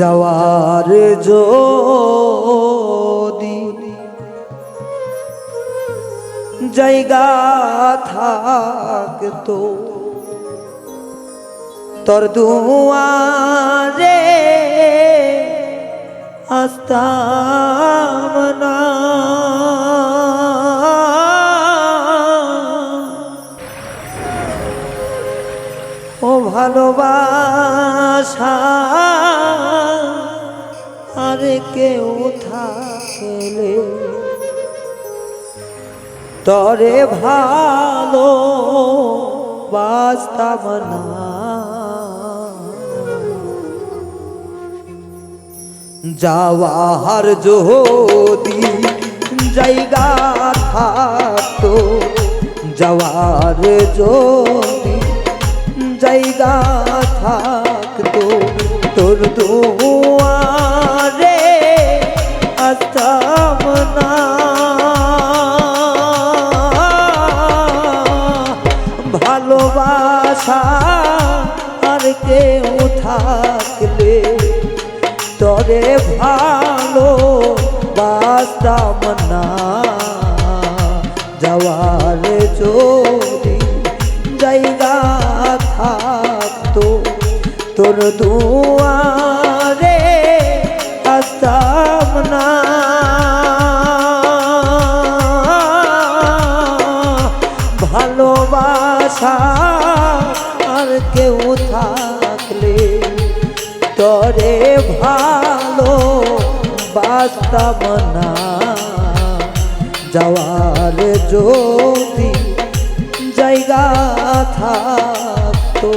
যাওয়ার যদি জায়গা থাকতো তোর দুয়ারে আসতাম না। ও ভালোবাসা আরে কেউ থাকলে তরে ভালো বাস্তাব না। যাওয়ার যদি জায়গা থাকতো, যাওয়ার যদি জায়গা থাকতো, তোর দুয়ারে থাকতো তোর দুয়ারে আসতাম না। ভালোবাসা আর কেউ থাকলে তরে ভালো বাস্তব না। যাওয়ার যদি জায়গা থাকতো।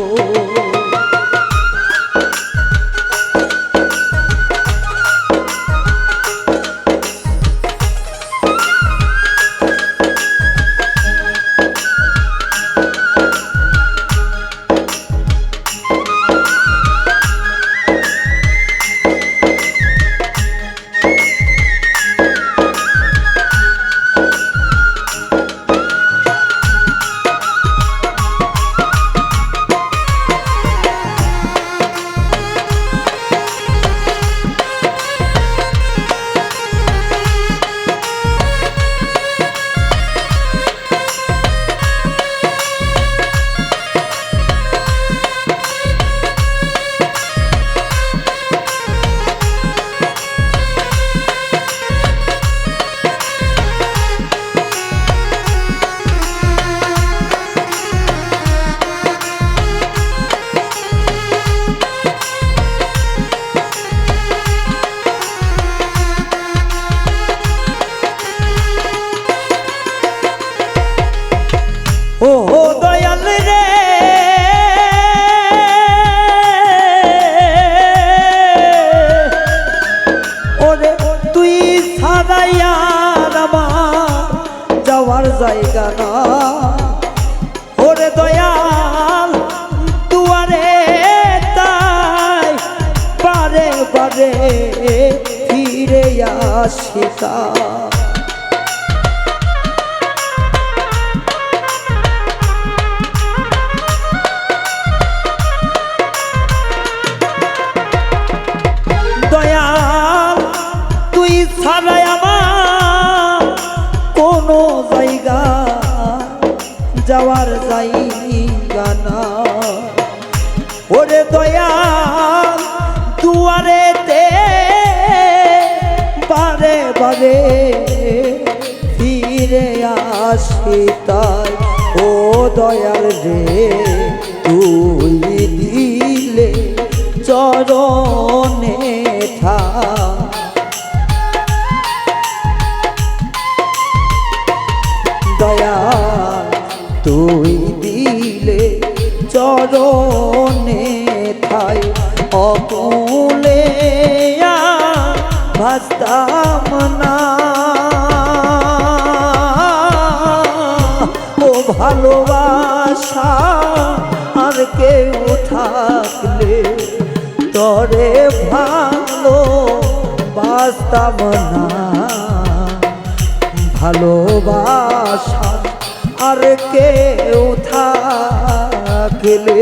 ফিরে আসিতা কোনো জায়গা যাওয়ার জায়গা না। ওরে দয়াল বারে ফিরে আসি তাই। ও দয়াল রে তুই দিলে চরণে ভালোবাসা আর কেউ থাকলে তরে ভালো বাস্তাব না। ভালোবাসা আর কেউ থাকলে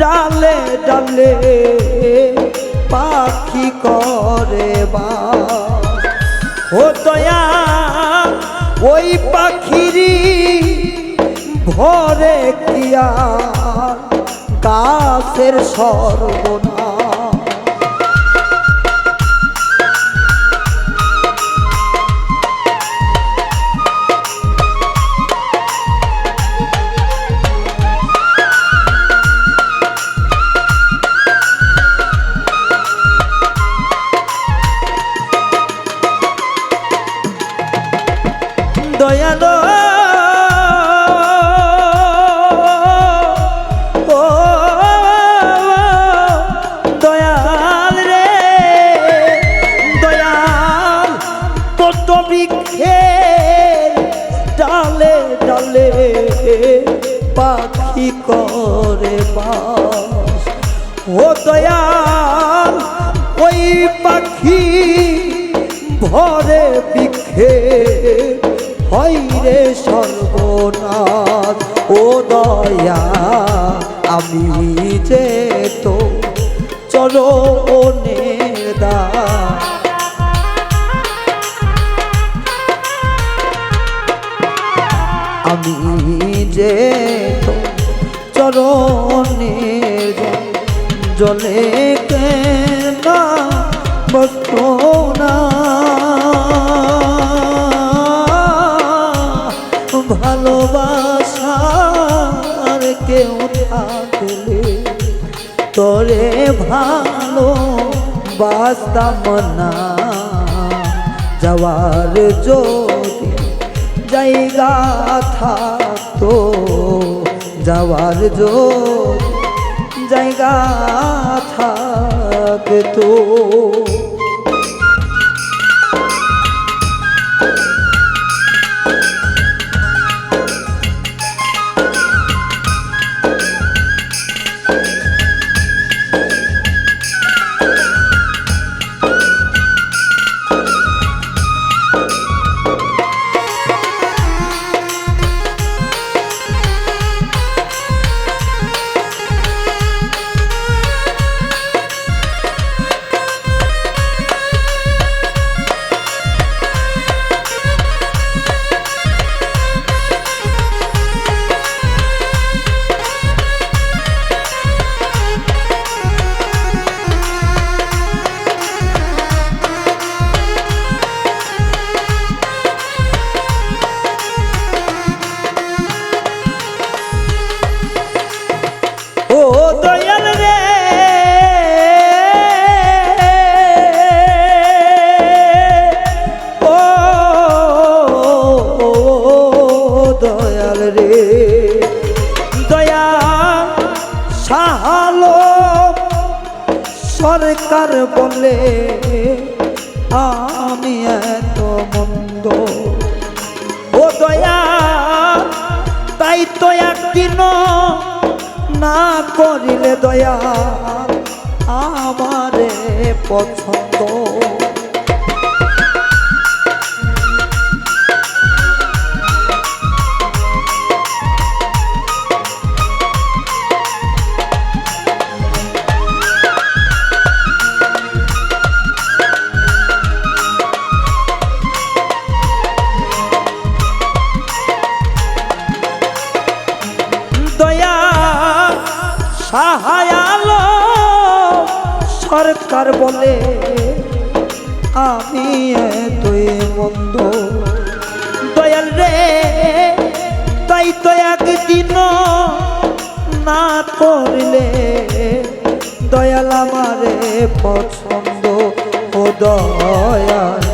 ডালে ডালে পাখি করে বা। ও দয়া ওই পাখিরি ভরে কিয়া গাছের সর্বনা করে বাস। ও দয়াল, ওই পাখি ভরে বিক্ষে হয় রে সর্বনাশ, ও দয়া আমি যে তো চলো দা আমি যে জলে কেনা বসতো না। ভালোবাসার কেউ থাকলে তোরে ভালো বাস্তাম না। যাওয়ার যদি জায়গা থাকতো, যাওয়ার যদি জায়গা থাকতো। রে। দয়া সাহালো সরকার বলে আমি এত মন্দ। ও দয়া, তাই তো একদিন না করিলে দয়া, আমারে পছন্দ। সাহায়ালো সরকার বলে আমি তুই মন্দ। দয়াল রে, তাই তো একদিন না করলে। দয়াল আমারে পছন্দ ও দয়াল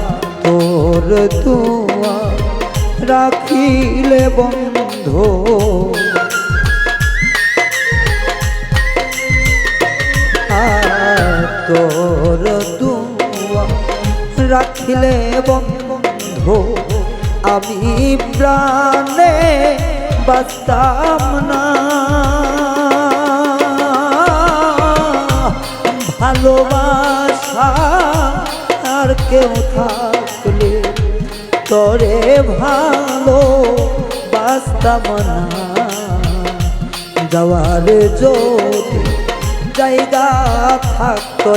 তোর তুয়া রাখিলে বন্ধু। রাখিলে বন্ধু, আমি প্রাণে বাস্তাম না। ভালোবাসা আর কেউ থাকলে তরে ভালো বাস্তাম না। যাওয়ার যদি জায়গা থাকতো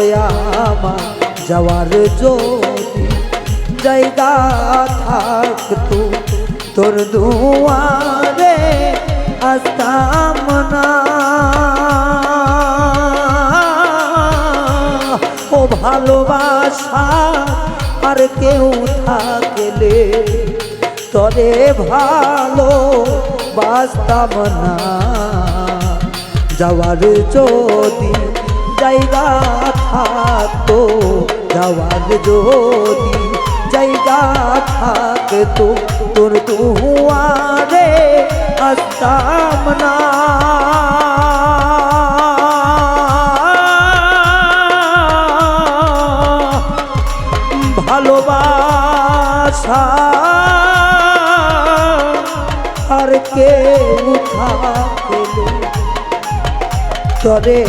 আমার, যাওয়ার যদি জায়গা থাকতো তোর দুয়ারে আসতাম না ও ভালোবাসা, আর কেউ থাকলে তরে ভালো বাস্তাম না যাওয়ার যদি জায়গা থাকতো, যাওয়ার যদি জায়গা থাকতো তোর দুয়ারে আসতাম না ভালোবাসা আর কেউ থাকলে তরে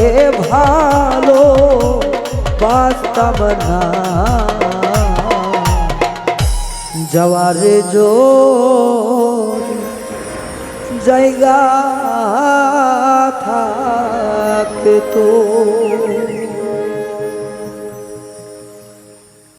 ভালো বাস্তব না। যাওয়ার জো জায়গা থাকতো